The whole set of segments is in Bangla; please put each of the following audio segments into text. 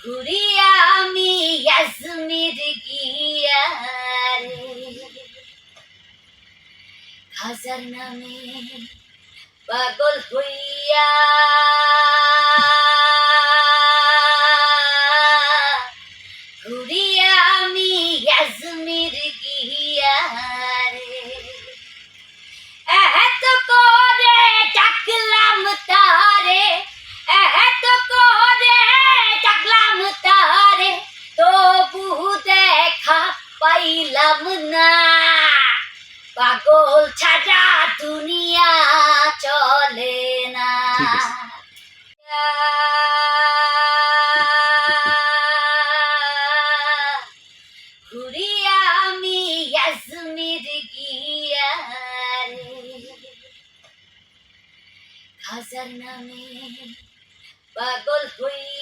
ঘুরিয়া আমি ইয়াসমির গিয়া খাজার নামে পাগল হইয়া পাইলাম না। পাগল ছাড়া দুনিয়া চলে না। ঘুরিয়া আমি আজমির গিয়া খাজার নামে পাগল হইয়া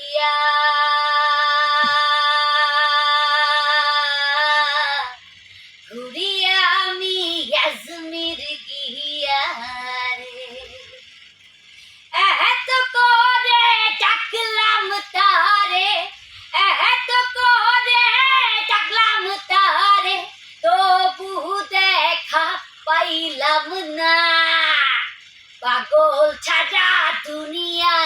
আমি আজমির গিয়া রে এত করে ডাকলাম তারে, এত করে ডাকলাম তারে, তবু দেখা পাইলাম না। পাগল ছাড়া দুনিয়া